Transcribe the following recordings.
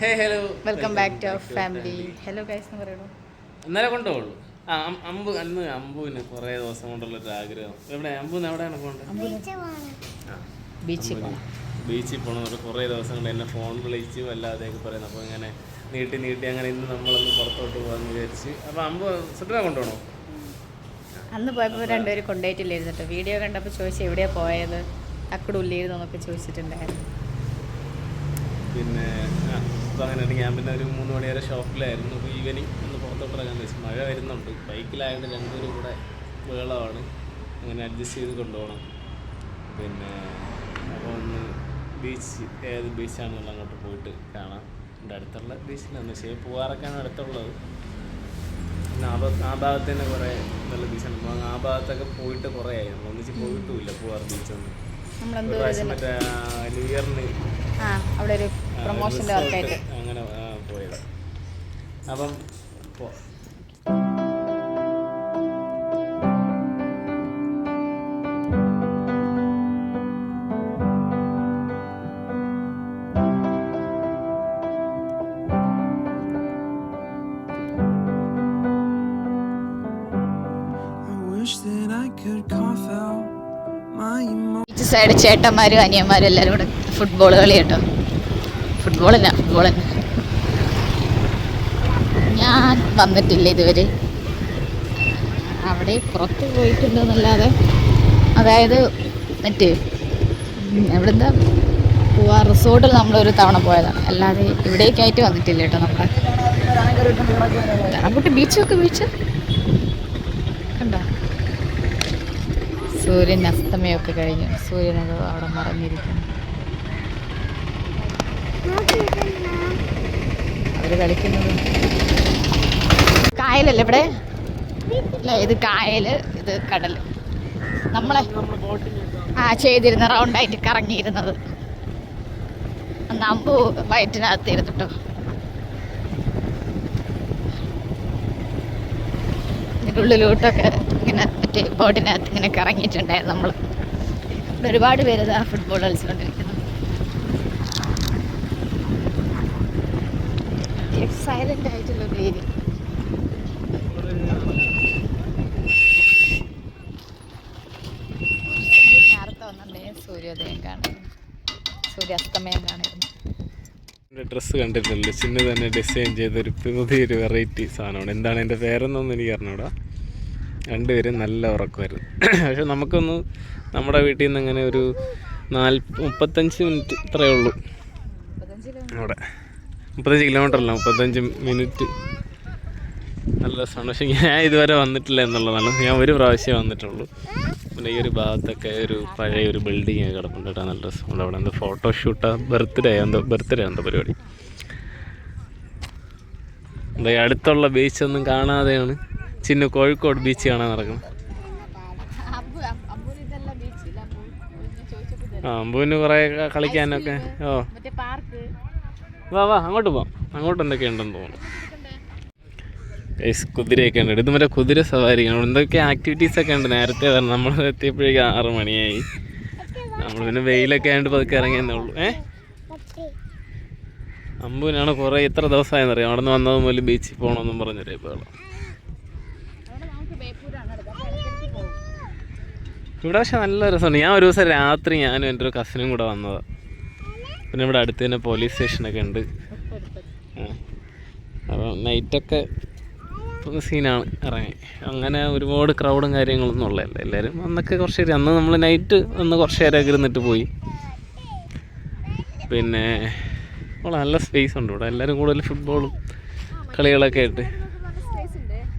Hey hello welcome back to family hello guys എന്ന് പറയണു ഇന്നലെ കൊണ്ടുപോകുള്ളൂ. ആ അം- അമ്പു അന്ന് അമ്പുവിന് കുറേ ദിവസം കൊണ്ടുള്ള ഒരു ആഗ്രഹം. എവിടെ? അമ്പുവിന് എവിടെയാണ് പോകേണ്ടത് ആ ബീച്ചിൽ പോണം. ബീച്ചിൽ കുറേ ദിവസം കൊണ്ട് എന്നെ ഫോൺ വിളിച്ച് വല്ലാതെയൊക്കെ പറയുന്നു. അപ്പോൾ ഇങ്ങനെ നീട്ടി നീട്ടി അങ്ങനെ ഇന്ന് നമ്മളൊന്ന് പുറത്തോട്ട് പോകാമെന്ന് വിചാരിച്ച്. അപ്പോൾ അമ്പു സുട്ടിനെ കൊണ്ടുപോകണോ? അന്ന് പോയപ്പോൾ രണ്ടുപേരും കൊണ്ടുപോയിട്ടില്ലായിരുന്നു കേട്ടോ. വീഡിയോ കണ്ടപ്പോൾ ചോദിച്ചു എവിടെയാണ് പോയത്? അക്കടെ ഉള്ളിയിരുന്നു എന്നൊക്കെ ചോദിച്ചിട്ടുണ്ടായിരുന്നു. പിന്നെ ആ അപ്പോൾ അങ്ങനെ ഞാൻ പിന്നെ ഒരു മൂന്ന് മണി വരെ ഷോപ്പിലായിരുന്നു. അപ്പോൾ ഈവനിങ് ഒന്ന് പുറത്തോട്ട് ഇറങ്ങാൻ വെച്ചു മഴ വരുന്നുണ്ട്. ബൈക്കിലായതുകൊണ്ട് രണ്ടുപേരും കൂടെ വേളമാണ് അങ്ങനെ അഡ്ജസ്റ്റ് ചെയ്ത് കൊണ്ടുപോകണം. പിന്നെ അപ്പോൾ ഒന്ന് ബീച്ച് ഏത് ബീച്ചാണെന്നുള്ള അങ്ങോട്ട് പോയിട്ട് കാണാം. എന്റെ അടുത്തുള്ള ബീച്ചിലാണ് പക്ഷേ പൂവാറൊക്കെയാണ് അടുത്തുള്ളത്. പിന്നെ ആ ഭാഗത്ത് ആ ഭാഗത്ത് തന്നെ കുറേ നല്ല ബീച്ചാണ് അപ്പോൾ ആ ഭാഗത്തൊക്കെ പോയിട്ട് കുറേ ആയി. നമ്മൾ ഒന്നിച്ച് പോയിട്ടുമില്ല പൂവാർ ബീച്ചൊന്നും മറ്റേ ന്യൂ ഇയറിന് അവിടെ ഒരു പ്രൊമോഷന്റെ വർക്കായിട്ട്. അങ്ങനെ പോയത്. അപ്പം സൈഡ് ചേട്ടന്മാരും അനിയന്മാരും എല്ലാവരും കൂടെ ഫുട്ബോൾ കളി കേട്ടോ. ഫുട്ബോളല്ല ഫുട്ബോളല്ല ഞാൻ വന്നിട്ടില്ല ഇതുവരെ. അവിടെ പുറത്ത് പോയിട്ടുണ്ടെന്നല്ലാതെ. അതായത് മറ്റേ എവിടെന്താ? പോവാ റിസോർട്ടിൽ നമ്മളൊരു തവണ പോയതാണ്. അല്ലാതെ ഇവിടേക്കായിട്ട് വന്നിട്ടില്ല കേട്ടോ നമ്മുടെ ധനംകുട്ടി ബീച്ചൊക്കെ ബീച്ച് കണ്ടോ? സൂര്യൻ അസ്തമയമൊക്കെ കഴിഞ്ഞു. സൂര്യനത് അവിടെ മറഞ്ഞിരിക്കുന്നു. അവർ കളിക്കുന്നത്. കായലല്ലേ ഇവിടെ? ഇത് കായൽ ഇത് കടൽ നമ്മളെ ആ ചെയ്തിരുന്ന റൗണ്ടായിട്ട് കറങ്ങിയിരുന്നത്. നമ്പു വയറ്റിനകത്ത് ഇരുന്നിട്ടോ. ഇതിന്റെ ഉള്ളിലോട്ടൊക്കെ ഇങ്ങനെ മറ്റേ ബോട്ടിനകത്ത് ഇങ്ങനെ കറങ്ങിയിട്ടുണ്ടായിരുന്നു നമ്മൾ ഒരുപാട് പേര് ഫുട്ബോൾ കളിച്ചുകൊണ്ടിരിക്കുന്നു. സൈലന്റ് ആയിട്ടുള്ള എന്റെ ഡ്രസ്സ് കണ്ടിട്ടില്ല. ചിന്ന തന്നെ ഡിസൈൻ ചെയ്തൊരു പുതിയൊരു വെറൈറ്റി സാധനമാണ്. എന്താണ് എന്റെ പേരെന്നൊന്നും എനിക്ക് അറിഞ്ഞൂടാ. രണ്ടുപേരും നല്ല ഉറക്കമായിരുന്നു. പക്ഷെ നമുക്കൊന്ന് നമ്മുടെ വീട്ടിൽ നിന്ന് അങ്ങനെ ഒരു നാല് മുപ്പത്തഞ്ച് മിനിറ്റ് ഇത്രയേ ഉള്ളൂ. മുപ്പത്തഞ്ച് കിലോമീറ്റർ അല്ല മുപ്പത്തഞ്ച് മിനിറ്റ് നല്ല രസമാണ്. ഞാൻ ഇതുവരെ വന്നിട്ടില്ല എന്നുള്ളതാണ്. ഞാൻ ഒരു പ്രാവശ്യം വന്നിട്ടുള്ളൂ. പിന്നെ ഈ ഒരു ഭാഗത്തൊക്കെ ഒരു പഴയ ഒരു ബിൽഡിംഗ് ഒക്കെ കിടപ്പുണ്ട് കേട്ടോ. നല്ല രസമുണ്ട് അവിടെ എന്തോ ഫോട്ടോഷൂട്ടാ ബർത്ത്ഡേ എന്തോ ബർത്ത്ഡേ എന്തോ പരിപാടി? എന്താ അടുത്തുള്ള ബീച്ചൊന്നും കാണാതെയാണ്. ചിന്നു കോഴിക്കോട് ബീച്ച് കാണാൻ നടക്കുന്നത്. ആ അമ്പുവിന് കുറേ കളിക്കാനൊക്കെ. ഓ. വാ വാ അങ്ങോട്ട് പോവാം അങ്ങോട്ട് എന്തൊക്കെ ഉണ്ടെന്ന് തോന്നുന്നു കുതിരയൊക്കെ ഉണ്ട്. ഇത് മറ്റേ കുതിര സവാരിയാണ് എന്തൊക്കെ ആക്ടിവിറ്റീസ് ഒക്കെ ഉണ്ട്? നേരത്തെ പറഞ്ഞു നമ്മൾ എത്തിയപ്പോഴേക്കും ആറ് മണിയായി. നമ്മൾ പിന്നെ വെയിലൊക്കെ ആയിട്ട് പതുക്കെ ഇറങ്ങിയെന്നേ ഉള്ളൂ. ഏ? അമ്പുവിനാണ് കുറേ ഇത്ര ദിവസമായെന്ന് അറിയാം അവിടെ നിന്ന് വന്നത് മുതൽ ബീച്ചിൽ പോകണമെന്നും പറഞ്ഞൊരു ഇപ്പോൾ ഇവിടെ പക്ഷെ നല്ല രസമുണ്ട്. ഞാൻ ഒരു ദിവസം രാത്രി ഞാനും എന്റെ ഒരു കസിനും കൂടെ വന്നതാണ് പിന്നെ ഇവിടെ അടുത്ത് തന്നെ പോലീസ് സ്റ്റേഷനൊക്കെ ഉണ്ട്. അപ്പോൾ അപ്പം നൈറ്റൊക്കെ സീനാണ് ഇറങ്ങി. അങ്ങനെ ഒരുപാട് ക്രൗഡും കാര്യങ്ങളൊന്നും ഉള്ളതല്ല. എല്ലാവരും അന്നൊക്കെ കുറച്ച് നേരം. അന്ന് നമ്മൾ നൈറ്റ് ഒന്ന് കുറച്ച് നേരമൊക്കെ ഇരുന്നിട്ട് പോയി. പിന്നെ ഇവിടെ നല്ല സ്പേസ് ഉണ്ട് ഇവിടെ. എല്ലാവരും കൂടുതൽ ഫുട്ബോളും കളികളൊക്കെ ആയിട്ട്.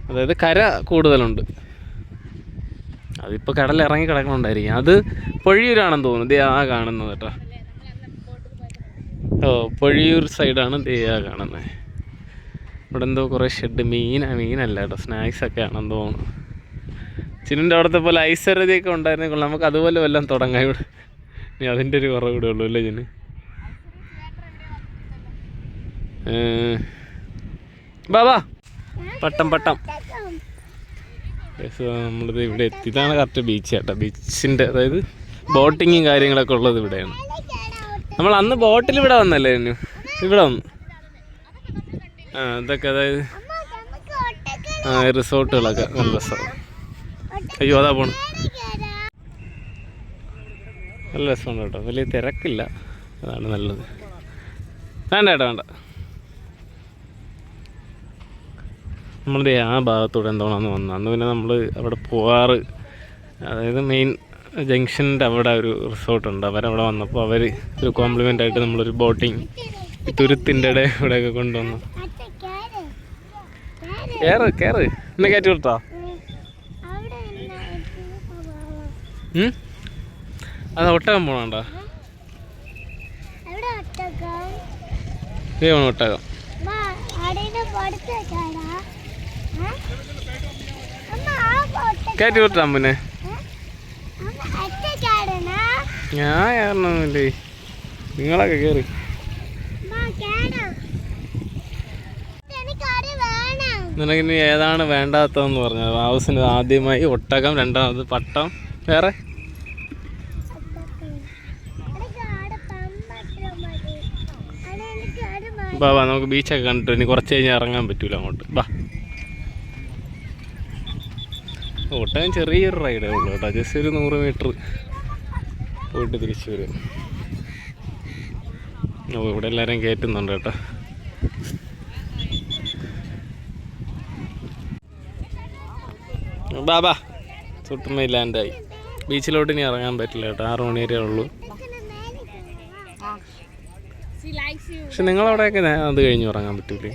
അതായത് കര കൂടുതലുണ്ട്. അതിപ്പോൾ കടലിറങ്ങി കിടക്കണുണ്ടായിരിക്കും. അത് പൊഴിയൂരാണെന്ന് തോന്നുന്നു. ദേ ആ കാണുന്നത് കേട്ടോ. ഓ പൊഴിയൂർ സൈഡാണ് ദേ കാണുന്നത് ഇവിടെ എന്തോ കുറേ ഷെഡ് മീൻ മീനല്ല കേട്ടോ സ്നാക്സ് ഒക്കെ ആണെന്ന് തോന്നുന്നു. ചിന്നിന്റെ അവിടുത്തെ പോലെ ഐശ്വര്യതയൊക്കെ ഉണ്ടായിരുന്നെങ്കിൽ നമുക്ക് അതുപോലെ വല്ലതും തുടങ്ങാം ഇവിടെ. ഇനി അതിന്റെ ഒരു കുറവ് ഇവിടെ ഉള്ളൂ അല്ലേ ചിന് ബാബാ പട്ടം പട്ടം. നമ്മളിത് ഇവിടെ എത്തി ഇതാണ് കറക്റ്റ് ബീച്ച് കേട്ടോ ബീച്ചിന്റെ അതായത് ബോട്ടിങ്ങും കാര്യങ്ങളൊക്കെ ഉള്ളത് ഇവിടെയാണ്. നമ്മൾ അന്ന് ബോട്ടിൽ ഇവിടെ വന്നല്ലേ ഇവിടെ വന്നു. ആ ഇതൊക്കെ അതായത് ആ റിസോർട്ടുകളൊക്കെ നല്ല രസമാണ് അയ്യോ അതാ പോണു. നല്ല രസമുണ്ട് കേട്ടോ. വലിയ തിരക്കില്ല. അതാണ് നല്ലത്. വേണ്ട ചേട്ടാ വേണ്ട. നമ്മളുടെ ആ ഭാഗത്തൂടെ എന്തോണാന്ന് വന്നത്. അന്ന് പിന്നെ നമ്മൾ അവിടെ പോവാറ് അതായത് മെയിൻ ജംഗ്ഷന്റെ അവിടെ ഒരു റിസോർട്ടുണ്ട്. അവരവിടെ വന്നപ്പോൾ അവർ ഒരു കോംപ്ലിമെന്റ് ആയിട്ട് നമ്മളൊരു ബോട്ടിങ് തുരുത്തിന്റെ ഇടയിൽ ഇവിടെയൊക്കെ കൊണ്ടുവന്നു. കയറ് കയറ് എന്നെ കയറ്റി കൊടുത്താ? അത് ഒട്ടകം പോണണ്ട? ഇതേ വേണം ഒട്ടകം. കയറ്റി വിട്ടാ അമ്മനെ. ഞാൻ കയറണമെന്നില്ലേ നിങ്ങളൊക്കെ കയറി നിനക്കിനി ഏതാണ് വേണ്ടാത്തതെന്ന് പറഞ്ഞത് ഹൗസിന് ആദ്യമായി ഒട്ടകം രണ്ടാമത് പട്ടം വേറെ? ബാ ബാ നമുക്ക് ബീച്ചൊക്കെ കണ്ടിട്ട് ഇനി കുറച്ച് കഴിഞ്ഞാൽ ഇറങ്ങാൻ പറ്റൂല അങ്ങോട്ട്. ബാ. ഒട്ടകം ചെറിയൊരു റൈഡേ ഉള്ളൂ കേട്ടോ. ജസ്റ്റ് ഒരു നൂറ് മീറ്റർ പോയിട്ട് തിരിച്ചു വരും ഓ ഇവിടെ എല്ലാവരും കയറ്റുന്നുണ്ട് കേട്ടോ. ബാബാ ബാ. സുട്ടുമ്മ ലാൻഡായി ബീച്ചിലോട്ട് ഇനി ഇറങ്ങാൻ പറ്റില്ല കേട്ടോ. ആറു മണി വരെ ഉള്ളൂ പക്ഷെ നിങ്ങളവിടെയൊക്കെ അത് കഴിഞ്ഞ് ഇറങ്ങാൻ പറ്റൂലേ?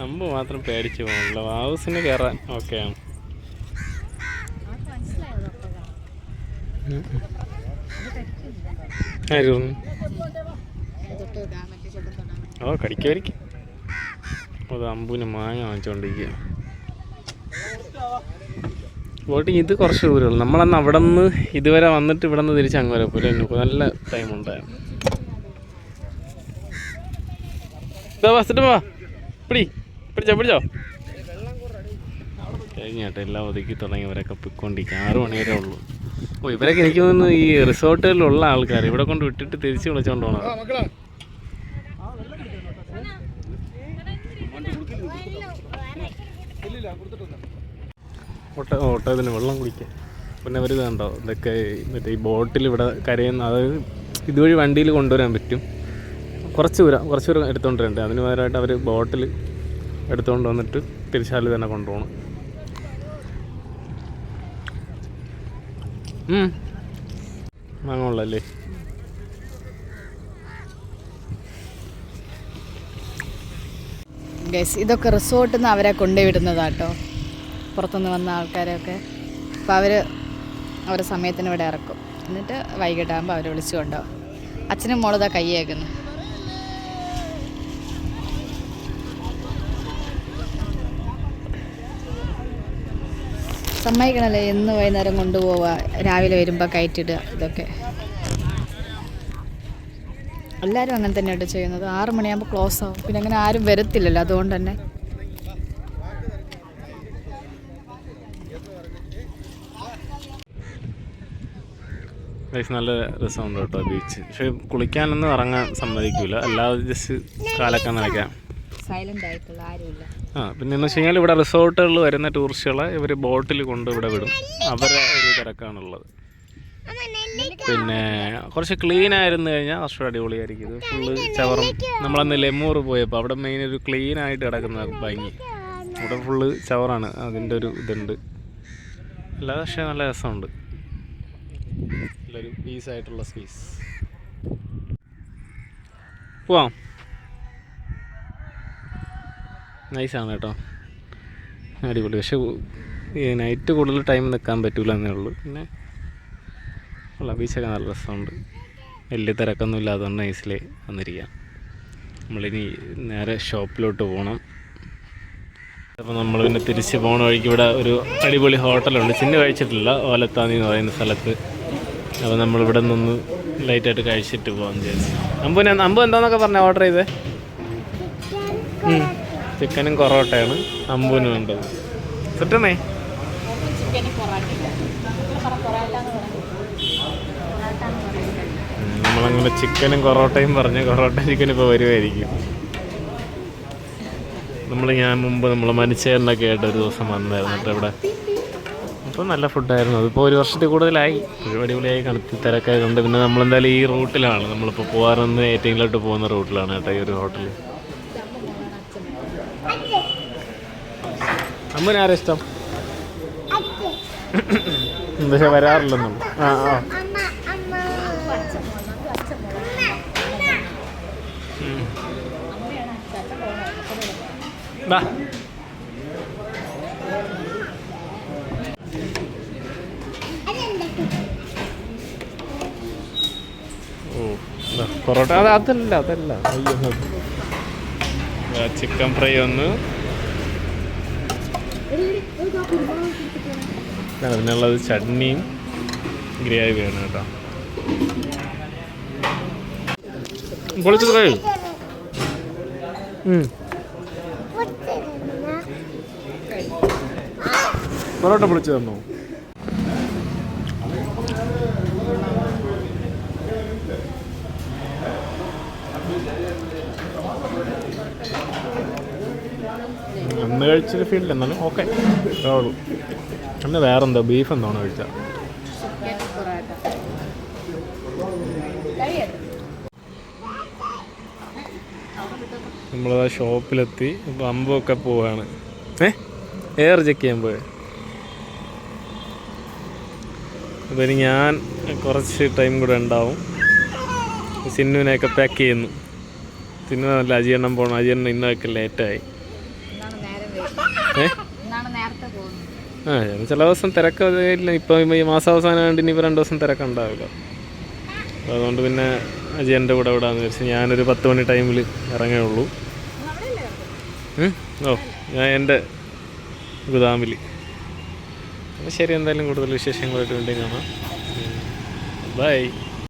അമ്പ് മാത്രം പേടിച്ച് പോകണല്ലോ ഹൗസിന് കയറാൻ പറഞ്ഞു ഓ കടിക്കുമായിരിക്കും അത് അമ്പൂന് മാങ്ങ വാങ്ങിച്ചുകൊണ്ടിരിക്കുക ബോട്ടിങ് ഇത് കുറച്ച് ദൂരമുള്ളൂ നമ്മളന്ന് അവിടെ നിന്ന് ഇതുവരെ വന്നിട്ട് ഇവിടെ നിന്ന് തിരിച്ച് അങ്ങ് വരെ പോലെ നല്ല ടൈം ഉണ്ടായിരുന്നു. ഇതാ വസിട്ട് പിടി. പിടിച്ചോ പിടിച്ചോ. കഴിഞ്ഞാട്ടെ എല്ലാം ഒതുക്കി തുടങ്ങിയവരൊക്കെ പൊയ്ക്കൊണ്ടിരിക്കുക ആറ് മണി വരെ ഉള്ളൂ. ഓ ഇവരൊക്കെ എനിക്ക് തോന്നുന്നു ഈ റിസോർട്ടുകളിലുള്ള ആൾക്കാർ ഇവിടെ കൊണ്ട് വിട്ടിട്ട് തിരിച്ച് വിളിച്ചോണ്ട് പോകണം ഓട്ട ഓട്ടത്തിന് വെള്ളം കുടിക്കുക പിന്നെ അവർ ഇതുണ്ടോ ഇതൊക്കെ മറ്റേ ഈ ബോട്ടിൽ ഇവിടെ കരയുന്ന അതായത് ഇതുവഴി വണ്ടിയിൽ കൊണ്ടുവരാൻ പറ്റും. കുറച്ച് ദൂരം കുറച്ച് ദൂരം എടുത്തുകൊണ്ടിരുന്നുണ്ട് അതിന് പകരമായിട്ട് അവർ ബോട്ടിൽ എടുത്തുകൊണ്ട് വന്നിട്ട് തിരിച്ചാലിൽ തന്നെ കൊണ്ടുപോകണം വാങ്ങുള്ളല്ലേ ഗൈസ് ഇതൊക്കെ റിസോർട്ടിൽ നിന്ന് അവരെ കൊണ്ടുവിടുന്നതാട്ടോ. പുറത്തുനിന്ന് വന്ന ആൾക്കാരെയൊക്കെ. അപ്പോൾ അവർ അവരുടെ സമയത്തിന് ഇവിടെ ഇറക്കും. എന്നിട്ട് വൈകിട്ടാകുമ്പോൾ അവർ വിളിച്ചു അച്ഛനും മോളിതാ കയ്യേക്കുന്നു സമ്മതിക്കണല്ലേ? എന്ന് വൈകുന്നേരം കൊണ്ടുപോവുക. രാവിലെ വരുമ്പോൾ കയറ്റിടുക ഇതൊക്കെ. എല്ലാവരും അങ്ങനെ തന്നെയായിട്ട് ചെയ്യുന്നത്. ആറ് മണിയാകുമ്പോൾ ക്ലോസ് ആവും. പിന്നെ അങ്ങനെ ആരും വരത്തില്ലല്ലോ. അതുകൊണ്ട് തന്നെ. നല്ല രസമുണ്ട് കേട്ടോ ബീച്ച്. പക്ഷെ കുളിക്കാനൊന്നും ഇറങ്ങാൻ സമ്മതിക്കില്ല അല്ലാതെ ജസ്റ്റ് കാലൊക്കെ നനയ്ക്കാം. ആയിട്ടുള്ള ആ പിന്നെ എന്ന് വെച്ച് കഴിഞ്ഞാൽ ഇവിടെ റിസോർട്ടുകളിൽ വരുന്ന ടൂറിസ്റ്റുകളെ ഇവർ ബോട്ടിൽ കൊണ്ട് ഇവിടെ വിടും. അവരെ ഒരു തിരക്കാണുള്ളത്. പിന്നെ കുറച്ച് ക്ലീൻ ആയിരുന്നു കഴിഞ്ഞാൽ കുറച്ചുകൂടെ അടിപൊളിയായിരിക്കും. ഇത് ഫുള്ള് ചവറും. നമ്മളന്ന് ലെമൂർ പോയപ്പോൾ അവിടെ മെയിൻ ഒരു ക്ലീൻ ആയിട്ട് കിടക്കുന്ന ഭംഗി. അവിടെ ഫുള്ള് ചവറാണ്. അതിന്റെ ഒരു ഇതുണ്ട്. അല്ലാതെ പക്ഷേ നല്ല രസമുണ്ട്. നല്ലൊരു പീസായിട്ടുള്ള സ്പേസ് പോവാം. നൈസാണ് കേട്ടോ. അടിപൊളി. പക്ഷേ നൈറ്റ് കൂടുതൽ ടൈം നിൽക്കാൻ പറ്റൂല എന്നേ ഉള്ളൂ. പിന്നെ ഉള്ള ബീച്ചൊക്കെ നല്ല രസമുണ്ട്. വലിയ തിരക്കൊന്നും ഇല്ലാത്തതുകൊണ്ട് നൈസിൽ വന്നിരിക്കാം. നമ്മളിനി നേരെ ഷോപ്പിലോട്ട് പോകണം അപ്പോൾ നമ്മൾ പിന്നെ തിരിച്ച് പോകണ വഴിക്ക് ഇവിടെ ഒരു അടിപൊളി ഹോട്ടലുണ്ട്. ചിന്ന കഴിച്ചിട്ടില്ല. ഓലത്താന്നി എന്ന് പറയുന്ന സ്ഥലത്ത്. അപ്പോൾ നമ്മളിവിടെ നിന്ന് ലൈറ്റായിട്ട് കഴിച്ചിട്ട് പോകാമെന്ന് വിചാരിച്ചു. അമ്പു അമ്പു എന്താണെന്നൊക്കെ പറഞ്ഞ ഓർഡർ ചെയ്തേ? ചിക്കനും പൊറോട്ടയാണ് അമ്പൂന് വേണ്ടത് കിട്ടണേ നമ്മളങ്ങനെ ചിക്കനും പൊറോട്ടയും പറഞ്ഞ് പൊറോട്ട ചിക്കൻ ഇപ്പോൾ വരുമായിരിക്കും നമ്മൾ ഞാൻ മുമ്പ് നമ്മൾ മനുഷ്യരിലൊക്കെ ആയിട്ട് ഒരു ദിവസം വന്നായിരുന്നു കേട്ടോ ഇവിടെ. അപ്പോൾ നല്ല ഫുഡായിരുന്നു. അതിപ്പോൾ ഒരു വർഷത്തിൽ കൂടുതലായി. അടിപൊളിയായി കണത്തി തിരക്കായതുകൊണ്ട് പിന്നെ നമ്മളെന്തായാലും ഈ റൂട്ടിലാണ്. നമ്മളിപ്പോൾ പോകാറൊന്ന് ഏറ്റയിലോട്ട് പോകുന്ന റൂട്ടിലാണ് കേട്ടോ ഈ ഒരു ഹോട്ടൽ അമ്മന് ആരാ ഇഷ്ടം? പക്ഷെ വരാറില്ലെന്നുള്ളു ആ ആ. ദാ, പൊറോട്ട. അത് അതല്ല അതല്ല. അയ്യോ ചിക്കൻ ഫ്രൈ ഒന്ന് അതിനുള്ളത് ചട്നിയും ഗ്രേവിയാണ് കേട്ടോ. പൊളിച്ചത് കഴിയും പൊറോട്ട പൊളിച്ചു തന്നോ അന്ന് കഴിച്ചൊരു ഫീൽഡ് എന്നാലും ഓക്കെ അന്ന് വേറെന്താ? ബീഫ് എന്താണ് കഴിച്ചത് നമ്മളത് ഷോപ്പിലെത്തി ഇപ്പോൾ അമ്പൊക്കെ പോവാണ്. ഏ? എയർ ചെക്ക് ചെയ്യാൻ പോയെ. അപ്പോൾ ഇനി ഞാൻ കുറച്ച് ടൈം കൂടെ ഉണ്ടാവും. സിന്നുവിനെയൊക്കെ പാക്ക് ചെയ്യുന്നു. സിന്നു നല്ല അജിയെണ്ണം പോകണം അജിയെണ്ണം ഇന്നൊക്കെ ലേറ്റായി എന്നാണ് നേരം വൈകി ഏ എന്നാണ് നേരത്തെ പോകുന്നത് ആ ചില ദിവസം തിരക്ക് ഇല്ല ഇപ്പം ഈ മാസാവസാനം ആയതുകൊണ്ട് ഇനിയിപ്പോൾ രണ്ട് ദിവസം തിരക്കുണ്ടാവില്ല. അതുകൊണ്ട് പിന്നെ അജിയന്റെ കൂടെ വിടാന്ന് വെച്ച് ഞാനൊരു പത്ത് മണി ടൈമിൽ ഇറങ്ങേ ഉള്ളൂ ഓ ഞാൻ എന്റെ ഗുദാമിൽ അപ്പോൾ ശരി എന്തായാലും കൂടുതൽ വിശേഷങ്ങളായിട്ട് വേണ്ടി കാണാം. ബൈ.